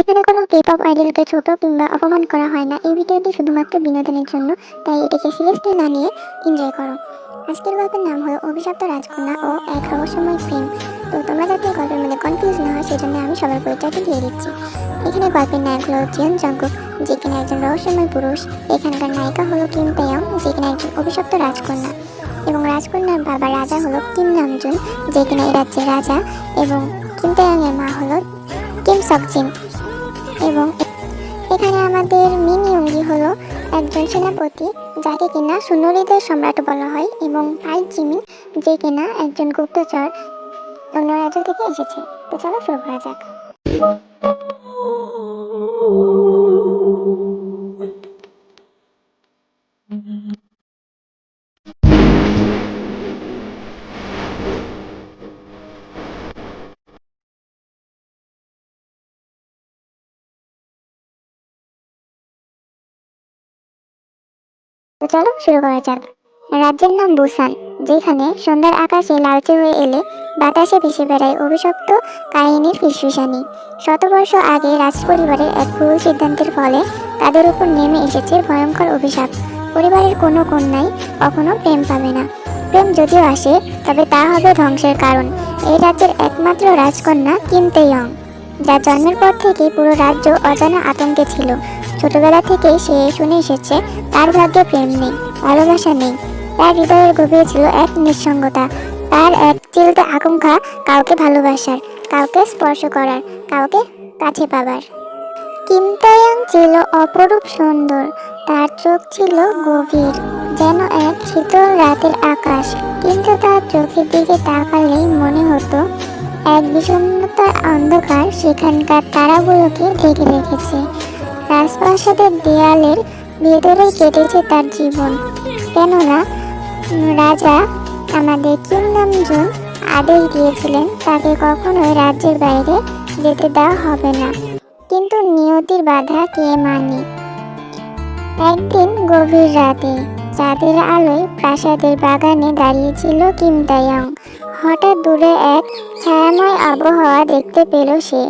এখানে কোনো K pop আইডলকে ছোট কিংবা অপমান করা হয় না। এই ভিডিওটি শুধুমাত্র বিনোদনের জন্য, তাই এটিকে সিরিয়াসলি না নিয়ে এনজয় করো। আজকের গল্পের নাম হলো অভিশপ্ত রাজকন্যা ও এক রহস্যময় প্রেম তো তোমরা যাতে গল্পের মধ্যে কনফিউজ না হয়, সেজন্য আমি সবার পরিচয়টি দিয়ে দিচ্ছি। এখানে গল্পের নায়ক হলো জিয়ন জঙ্কুক যে কিনা একজন রহস্যময় পুরুষ। এখানকার নায়িকা হলো কিম তেয়ং যে কিনা একজন অভিশপ্ত রাজকন্যা। এবং রাজকন্যার বাবা রাজা হলো কিম নামজুন যে কিনা এই রাজ্যের রাজা। এবং কিম তেয়ং এর মা হলো কিম সকচিন এবং এখানে আমাদের মিনি অঙ্গি হলো একজন সেনাপতি, যাকে কিনা সুন্দরীদের সম্রাট বলা হয় এবং ভাই জিমি, যে কিনা একজন গুপ্তচর অন্য রাজ্য থেকে এসেছে। তো চলো শুরু করা যাক। তো চলো শুরু করা যাক রাজ্যের নাম বুসান, যেখানে সন্ধ্যার আকাশে লালচে হয়ে এলে বাতাসে ভেসে বেড়ায় অভিশপ্ত কাহিনীর ফিসফিসানি। শতবর্ষ আগে রাজ পরিবারের এক ভুল সিদ্ধান্তের ফলে তাদের উপর নেমে এসেছে ভয়ঙ্কর অভিশাপ। পরিবারের কোনো কন্যাই কখনো প্রেম পাবে না। প্রেম যদিও আসে, তবে তা হবে ধ্বংসের কারণ। এই রাজ্যের একমাত্র রাজকন্যা কিম তেয়ং, যার জন্মের পর থেকেই পুরো রাজ্য অজানা আতঙ্কে ছিল। ছোটবেলা থেকেই সে শুনে এসেছে, তার ভাগ্যে প্রেম নেই, ভালোবাসা নেই। তার হৃদয়ের গভীরে ছিল এক নিঃসঙ্গতা। তার এক চিলতে আকাঙ্ক্ষা কাউকে ভালোবাসার, কাউকে স্পর্শ করার, কাউকে কাছে পাবার। কিম তায়াং ছিল অপরূপ সুন্দর, তার চোখ ছিল গভীর, যেন এক শীতল রাতের আকাশ। কিন্তু তার চোখের দিকে তাকালেই মনে হতো, এক বিষণ্ণতার অন্ধকার সেখানকার তারাগুলোকে ঢেকে রেখেছে। রাজপ্রাসাদের দেয়ালের ভেতরে কেটেছে তার জীবন। কেননা, রাজা আমাদের কিম নামজুন আদেশ দিয়েছিলেন, তাকে কখনোই রাজ্যের বাইরে যেতে দেওয়া হবে না। কিন্তু নিয়তির বাধা কে মানে? একদিন গভীর রাতে চাঁদের আলোয় প্রাসাদের বাগানে দাঁড়িয়েছিল কিম তায়ং। হঠাৎ দূরে এক ছায়াময় আবহাওয়া দেখতে পেল সে।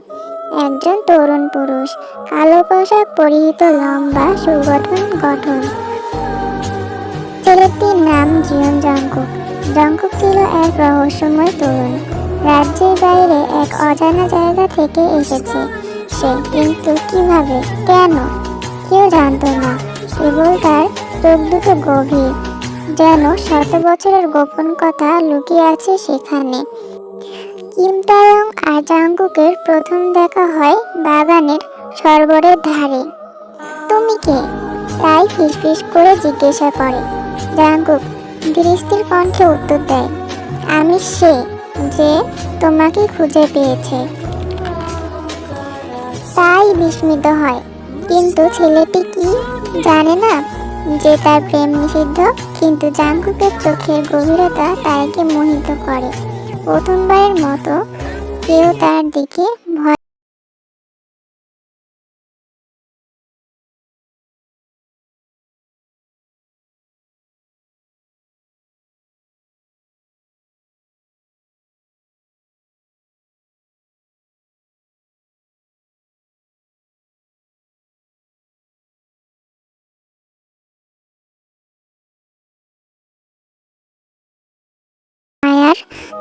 একজন তরুণ পুরুষ। কালো পোশাক, পরিহিত লম্বা সুগঠন গঠন। ছেলেটির নাম জিয়ন জঙ্কুক জঙ্কুক ছিল এক রহস্যময় তরুণ। রাজ্যের বাইরে এক অজানা জায়গা থেকে এসেছে সে। কিন্তু কীভাবে? কেন? কেউ জানতো না। কেবল তার চোখ দুটো গভীর। যেন শত বছরের গোপন কথা লুকিয়ে আছে সেখানে। কিম আর জাঙ্কুকের প্রথম দেখা হয় বাগানের সরবরের ধারে। তুমি কে? তাই ফিসফিস করে জিজ্ঞাসা করে। জাঙ্কুক দৃষ্টির কণ্ঠে উত্তর দেয়, আমি সে যে তোমাকে খুঁজে পেয়েছে। তাই বিস্মিত হয়। কিন্তু ছেলেটি কি জানে না যে তার প্রেম নিষিদ্ধ? কিন্তু জাঙ্কুকের চোখের গভীরতা তাইকে মোহিত করে। প্রথমবারের মতো কেউ তার দিকে ভয়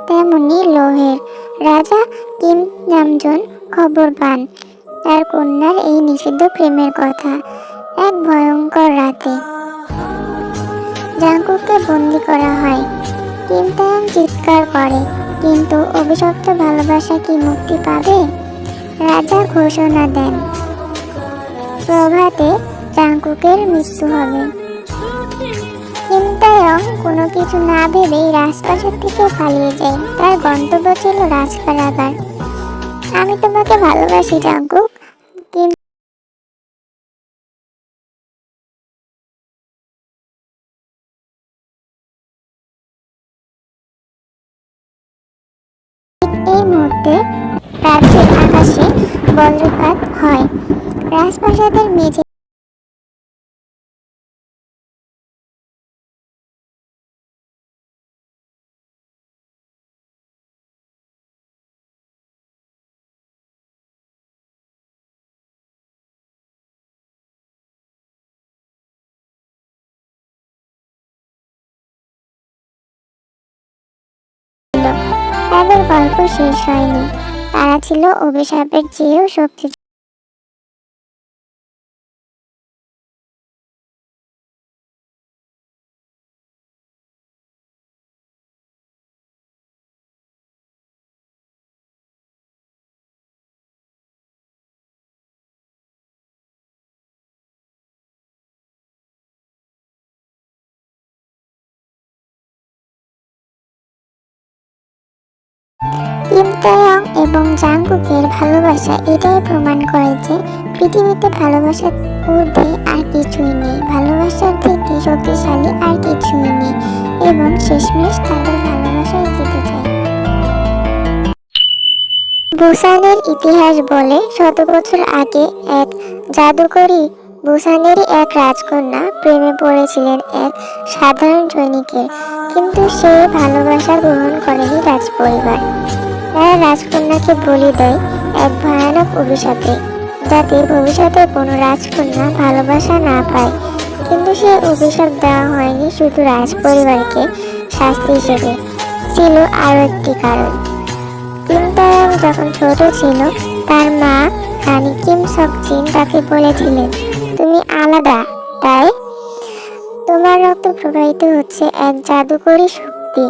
তেমনি লোহের রাজা কিম নামজন খবর পান। তার কন্যার এই নিষিদ্ধ প্রেমের কথা। এক ভয়ঙ্কর রাতে জাঙ্কুককে বন্দি করা হয়। কিম তায়াং চিৎকার করে, কিন্তু অভিশপ্ত ভালোবাসা কি মুক্তি পাবে? রাজা ঘোষণা দেন, প্রভাতে জাঙ্কুকের মৃত্যু হবে। তায়ং কোনো কিছু না ভেবেই রাজপ্রাসাদ পালিয়ে তার গন্তব্য ছিল আমি তোমাকে ভালোবাসি জাঙ্কুক কিন্তু মুহূর্তে রাজ্যের আকাশে বজ্রপাত হয়। রাজপ্রাসাদের মেঝে অভিশাপের গল্প শেষ হয়নি। তারা ছিল অভিশাপের চেয়েও শক্তি তাeyong এবং জাংকুকের ভালোবাসা এটাই প্রমাণ করে যে পৃথিবীতে ভালোবাসার ঊর্ধ্বে আর কিছুই নেই, ভালোবাসার থেকে শক্তিশালী আর কিছুই নেই এবং শেষমেশ তাদের ভালোবাসায় জিতে যায়। বুসানের ইতিহাস বলে শত বছর আগে এক জাদুকরী বুসানেরই এক রাজকন্যা প্রেমে পড়েছিলেন এক সাধারণ সৈনিকের, কিন্তু সে ভালোবাসা গ্রহণ করেনি রাজপরিবার। তারা রাজকন্যাকে বলি দেয় এক ভয়ানক অভিশাপে, যাতে ভবিষ্যতে কোনো রাজকন্যা ভালোবাসা না পায়। কিন্তু সে অভিশাপ দেওয়া হয়নি শুধু রাজপরিবারকে শাস্তি হিসেবে, ছিল আরও একটি কারণ। কিম যখন ছোট ছিল, তার মা রানী কিম সকচিন তাকে বলেছিলেন, তুমি আলাদা, তাই তোমার রক্ত প্রবাহিত হচ্ছে এক জাদুকরী শক্তি।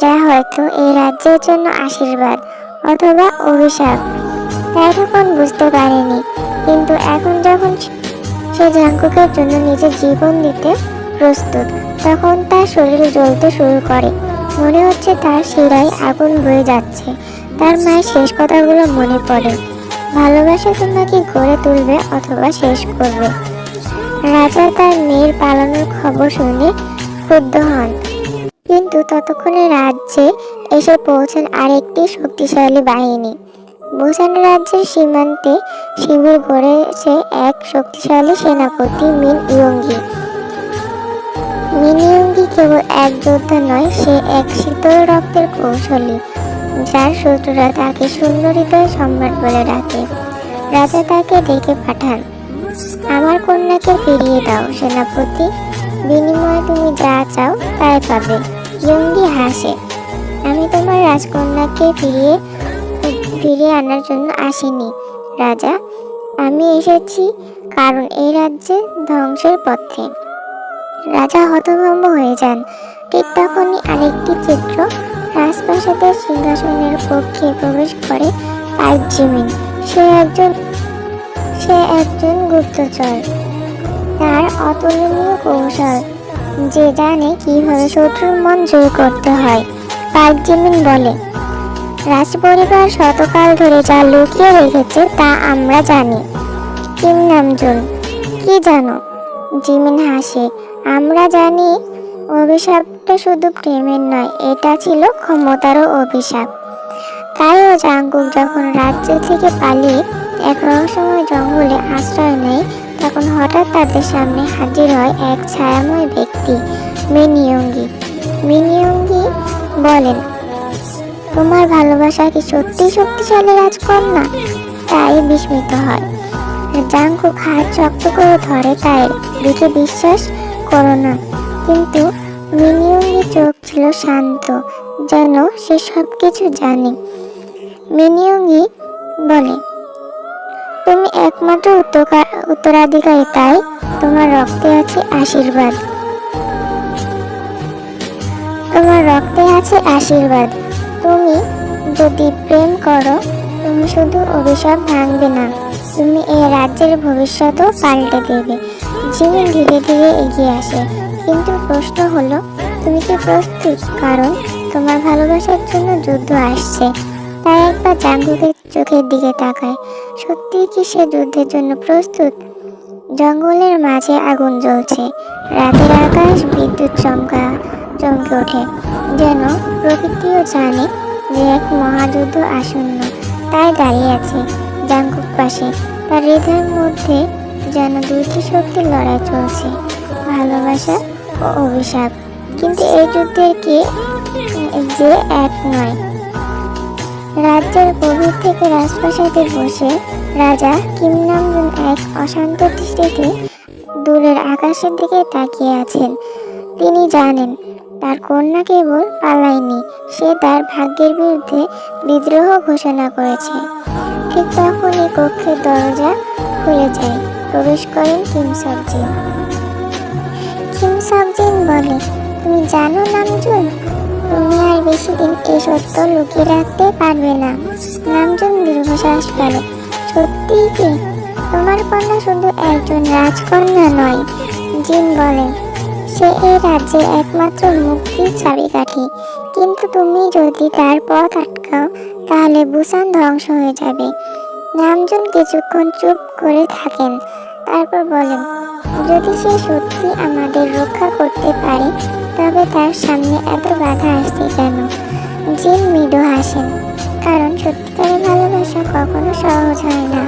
যা হয়তো এই রাজ্যের জন্য আশীর্বাদ অথবা অভিশাপ। তাই তখন বুঝতে পারেনি। কিন্তু এখন যখন সে জাঙ্কুকের জন্য নিজের জীবন দিতে প্রস্তুত, তখন তার শরীর জ্বলতে শুরু করে। মনে হচ্ছে তার শিরায় আগুন বয়ে যাচ্ছে। তার মায়ের শেষ কথাগুলো মনে পড়ে। ভালোবাসা তোমাকে গড়ে তুলবে অথবা শেষ করবে। রাজা তার মেয়ের পালানোর খবর শুনে ক্ষুব্ধ হন। কিন্তু ততক্ষণে রাজ্যে এসে পৌঁছান আরেকটি শক্তিশালী বাহিনী। বুসান রাজ্যের সীমান্তে শিবির গড়েছে এক শক্তিশালী সেনাপতি মিন ইয়ঙ্গি। মিন ইয়ঙ্গি কেবল এক যোদ্ধা নয়, সে এক শীতল রক্তের কৌশলী, যার শত্রুরা তাকে শূন্য হৃদয় সম্রাট বলে ডাকে। রাজা তাকে ডেকে পাঠান, আমার কন্যাকে ফিরিয়ে দাও, সেনাপতি। বিনিময়ে তুমি যা চাও তাই পাবে। ইয়ঙ্গি হাসে। আমি তোমার রাজকন্যাকে ফিরিয়ে ফিরিয়ে আনার জন্য আসিনি, রাজা। আমি এসেছি কারণ এই রাজ্যে ধ্বংসের পথে। রাজা হতভম্ব হয়ে যান। ঠিক তখনই আরেকটি চিত্র রাজপ্রাসাদের সিংহাসনের কক্ষে প্রবেশ করে পাইপ জিমিন। সে একজন সে একজন গুপ্তচর। তার অতুলনীয় কৌশল যে জানে কীভাবে শত্রুর মন জয় করতে হয় পাইপ জিমিন বলে। রাজপরিবার শতকাল ধরে যা লুকিয়ে রেখেছে তা আমরা জানি। কিম নামজুন, কি জানো? জিমিন হাসে, আমরা জানি অভিশাপটা শুধু প্রেমের নয়, এটা ছিল ক্ষমতারও অভিশাপ। তাই ও জাঙ্কুক যখন রাজ্য থেকে পালিয়ে এক রহস্যময় জঙ্গলে আশ্রয় নেয় তখন হঠাৎ তাদের সামনে হাজির হয় এক ছায়াময় ব্যক্তি, মিনিয়ঙ্গি। মিনিয়ঙ্গি বলেন, তোমার ভালোবাসা কি সত্যি শক্তিশালী রাজকন্যা? তাই বিস্মিত হয়। জাঙ্কুক হাত শক্ত করে ধরে তাই দিকে বিশ্বাস করো না। কিন্তু মিনিয়ঙ্গি চোখ ছিল শান্ত, যেন সে সব কিছু জানে। মিনিয়ঙ্গি বলে তুমি একমাত্র উত্তরাধিকারী, তাই তোমার রক্তে আছে আশীর্বাদ। তোমার রক্তে আছে আশীর্বাদ। তুমি যদি প্রেম করো, তুমি শুধু অভিশাপ ভাঙবে না, তুমি এই রাজ্যের ভবিষ্যতও পাল্টে দেবে। জিমি ধীরে ধীরে এগিয়ে আসে। কিন্তু প্রশ্ন হলো, তুমি কি প্রস্তুত? কারণ তোমার ভালোবাসার জন্য যুদ্ধ আসছে। তাই একবার জাঙ্গুকের চোখের দিকে তাকায়। সত্যি কি সে যুদ্ধের জন্য প্রস্তুত? জঙ্গলের মাঝে আগুন জ্বলছে। রাতের আকাশ বিদ্যুৎ চমকা, চমকে ওঠে। যেন প্রকৃতিও জানে যে এক মহাযুদ্ধ আসন্ন। তাই দাঁড়িয়ে আছে জাঙ্কুক পাশে। তার হৃদয়ের মধ্যে যেন দুইটি শক্তির লড়াই চলছে, ভালোবাসা ও অভিশাপ। কিন্তু এই যুদ্ধের কি যে এক নয়। রাজ্যের গভীর থেকে রাজপ্রাসাদে বসে রাজা কিম এক অশান্ত দৃষ্টিতে দূরের আকাশের দিকে তাকিয়ে আছেন। তিনি জানেন, তার কন্যা কেবল পালায়নি, সে তার ভাগ্যের বিরুদ্ধে বিদ্রোহ ঘোষণা করেছে। ঠিক তখনই কক্ষের দরজা খুলে যায়, প্রবেশ করেন কিম সবজিন। কিম সবজিন বলে, তুমি জানো নামজুন তুমি আর বেশি দিন এই সত্য লুকিয়ে রাখতে পারবে না। নামজুন দীর্ঘশ্বাস ফেলে। সত্যিই কি? তোমার কন্যা শুধু একজন রাজকন্যা নয়, জিন বলেন সে এই রাজ্যের একমাত্র মুক্তির চাবিকাঠি। কিন্তু তুমি যদি তার পথ আটকাও, তাহলে বুসান ধ্বংস হয়ে যাবে। নামজুন কিছুক্ষণ চুপ করে থাকেন, তারপর বলেন, যদি সে সত্যি আমাদের রক্ষা করতে পারে তবে তার সামনে এত বাধা আসছে কেন? জিন মৃদু হাসেন, কারণ সত্যিকারের ভালোবাসা কখনো সহজ হয় না।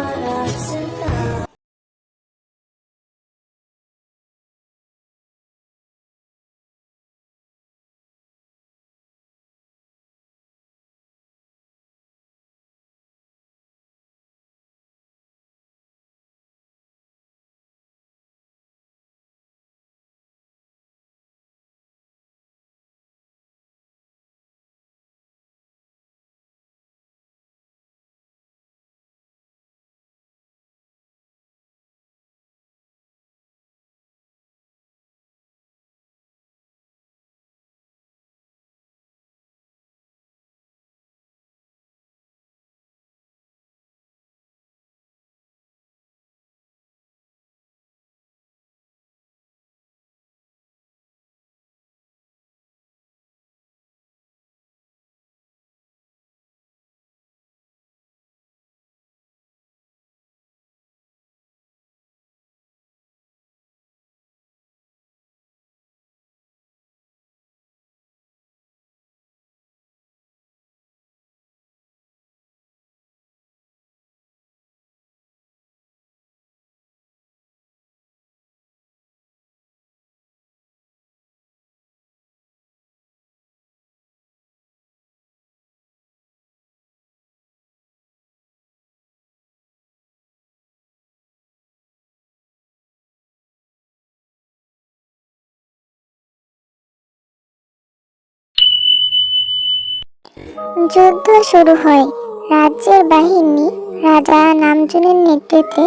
যুদ্ধ শুরু হয়। রাজ্যের বাহিনী রাজা নামজুনের নেতৃত্বে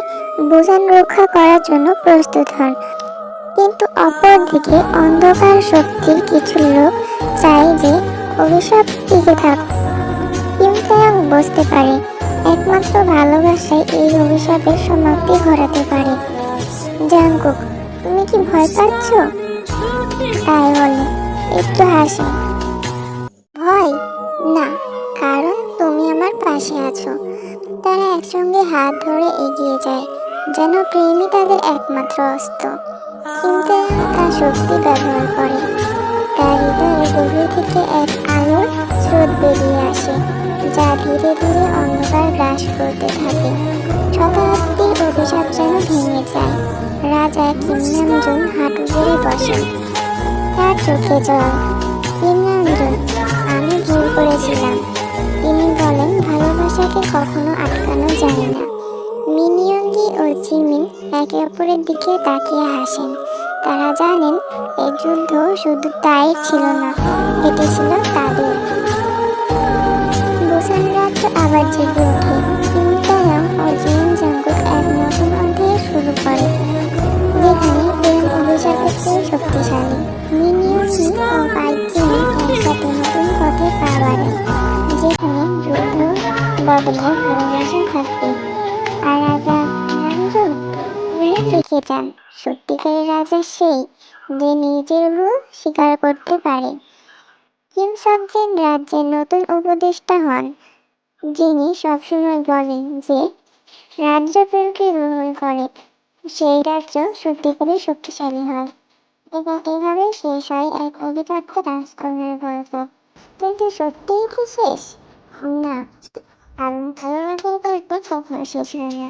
বুজান রক্ষা করার জন্য প্রস্তুত হন। কিন্তু অপরদিকে অন্ধকার শক্তির কিছু লোক চায় যে অভিশাপ টিকে থাক। কিন্তু বুঝতে পারে, একমাত্র ভালোবাসায় এই অভিশাপের সমাপ্তি ঘটাতে পারে। জাঙ্কুক তুমি কি ভয় পাচ্ছ? তাই বলে, একটু হাসে। ভয়? না, কারণ তুমি আমার পাশে আছো। তারা একসঙ্গে হাত ধরে এগিয়ে যায়, যেন প্রেমই তাদের একমাত্র অস্ত্র। কিন্তু তা শক্তি ব্যবহার করে। তার হৃদয়ের গভীর থেকে এক আলোর স্রোত বেরিয়ে আসে, যা ধীরে ধীরে অন্ধকার গ্রাস করতে থাকে। শতাব্দীর অভিশাপ যেন ভেঙে যায়। রাজা কিমনামজুন হাঁটু ধরে বসেন। তার চোখে জল ভুল করেছিলাম। তিনি বলেন, ভালোবাসাকে কখনো আটকানো যায় না। মিনিয়ঙ্গি ও জিমিন একে অপরের দিকে তাকিয়ে হাসেন। তারা জানেন এই যুদ্ধ শুধু তাই ছিল না, এটি ছিল তাদের। বুসান আবার জেগে ওঠে। কিমতায়ং ও জিন জঙ্গুক এক নতুন অধ্যায় শুরু করে। চেয়ে শক্তিশালী। মিনিয়ঙ্গি ও বাইজিন একসাথে নতুন পথে পা বাড়ে যেখানে যুদ্ধ, বদলে ভালোবাসা থাকবে। আর রাজা নামজুন ভুলে থেকে যান। সত্যিকারের রাজা সেই যে নিজের ভুল স্বীকার করতে পারে। কিম সাবজেন রাজ্যের নতুন উপদেষ্টা হন, যিনি সবসময় বলেন যে, রাজ্য প্রেমকে গ্রহণ করে। সেই রাজ্য সত্যিকারে শক্তিশালী হয় এবং এইভাবে শেষ হয় এক অবিদগ্ধ রাজকন্যার গল্প। কিন্তু সত্যিই কি শেষ? না। কারণ ভালোবাসার গল্প কখনো শেষ হয় না।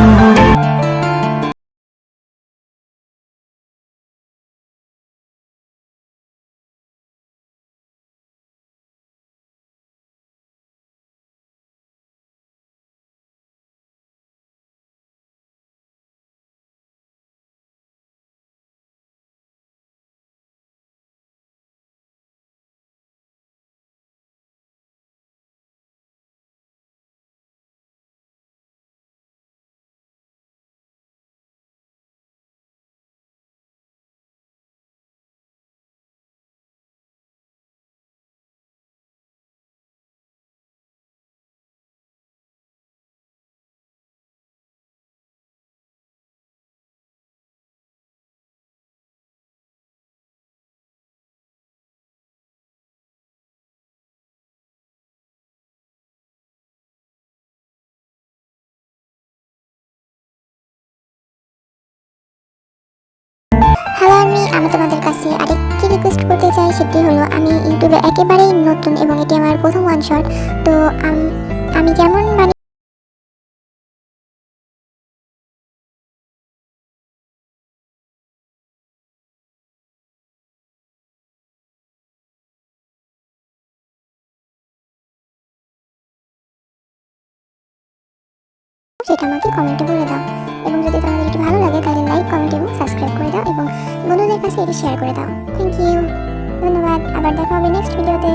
হ্যালো, আমি আমি তোমাদের কাছে আরেকটি রিকোয়েস্ট করতে চাই। সেটি হলো, আমি ইউটিউবে একেবারেই নতুন এবং এটি আমার প্রথম ওয়ান শট তো আমি কেমন মানে সেটা আমাকে কমেন্টে বলে দাও। এবং যদি তোমাদের এটি ভালো লাগে, তাহলে লাইক কমেন্ট এবং সাবস্ক্রাইব করে দাও এবং বন্ধুদের কাছে এটি শেয়ার করে দাও। থ্যাংক ইউ ধন্যবাদ। আবার দেখা হবে নেক্সট ভিডিওতে